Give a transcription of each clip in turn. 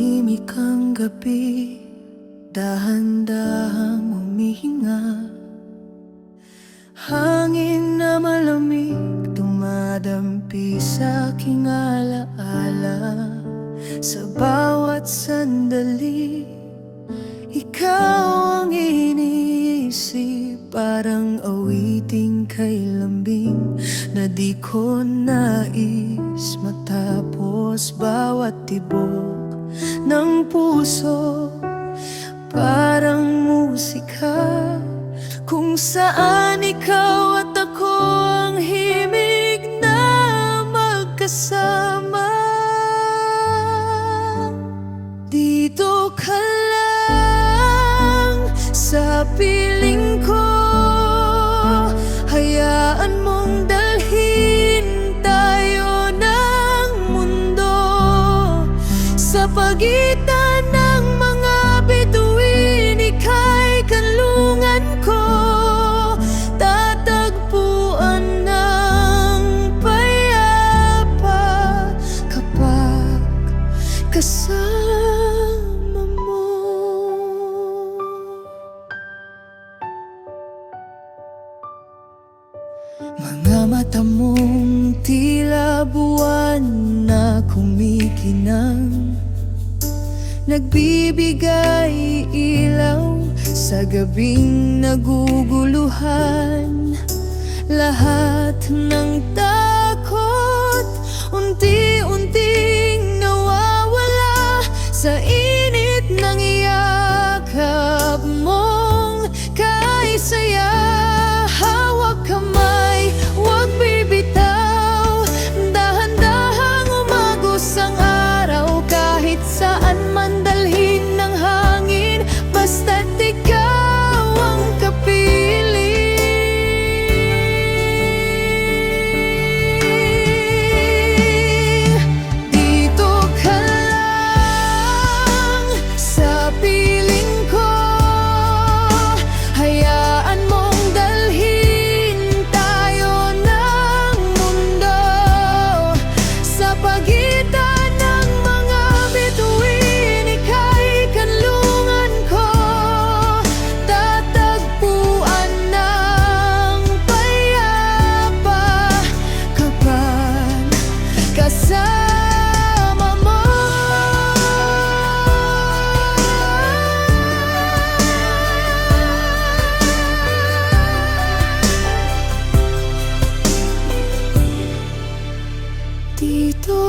Tahimik ang gabi Dahan-dahang humihinga. Hangin na malamig Dumadampi sa aking alaala. Sa bawat sandali Ikaw ang iniisip Parang awiting kay lambing Na di ko nais matapos Bawat tibok ng puso. Parang musika. Kung saan ikaw at ako ang himig na magkasama. Dito ka lang sa piling ko Mga mata mong tila buwan na kumikinang. Nagbibigay ilaw sa gabing naguguluhan. Lahat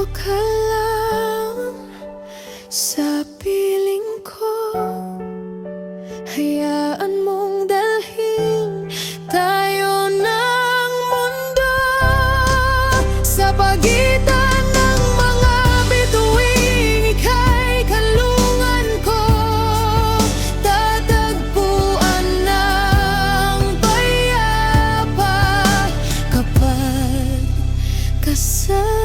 Ikaw ka lang sa piling ko. Hayaan mong dalhin tayo ng mundo. Sa pagitan ng mga bituin Ika'y kalungan ko. Tatagpuan ng payapa Kapag kasama